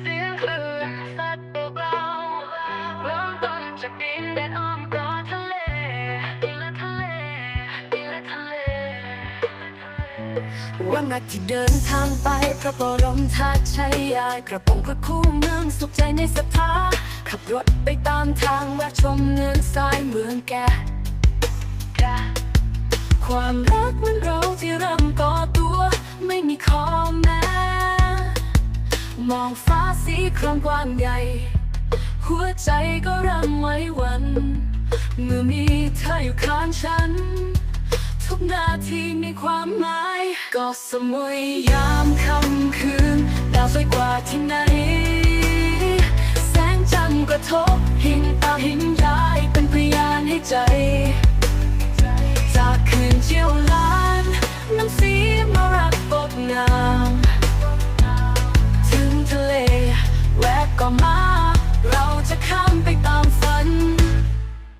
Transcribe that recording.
เสียงคลื่นซัดเบาเริ่มต้นจากดินแดนอ้อมกอดทะเลดินและทะเลดินและทะเลวันแรกที่เดินทางไปพระบรมธาตุชัยยากระปงพระคู่เมืองสุขใจในสภาขับรถไปตามทางแวะชมเนินทรายเมืองแกแกความรักมันรา มองฟ้าสีครามกว้างใหญ่ หัวใจก็ริ่มไหว้หวัน เมื่อมีเธออยู่ข้างฉัน ทุกนาทีมีความหมายก็สมุยยามค่ำคืน ดาวสวยกว่าที่ไหน แสงจันทร์กระทบหินตาหินย้ายเป็น บ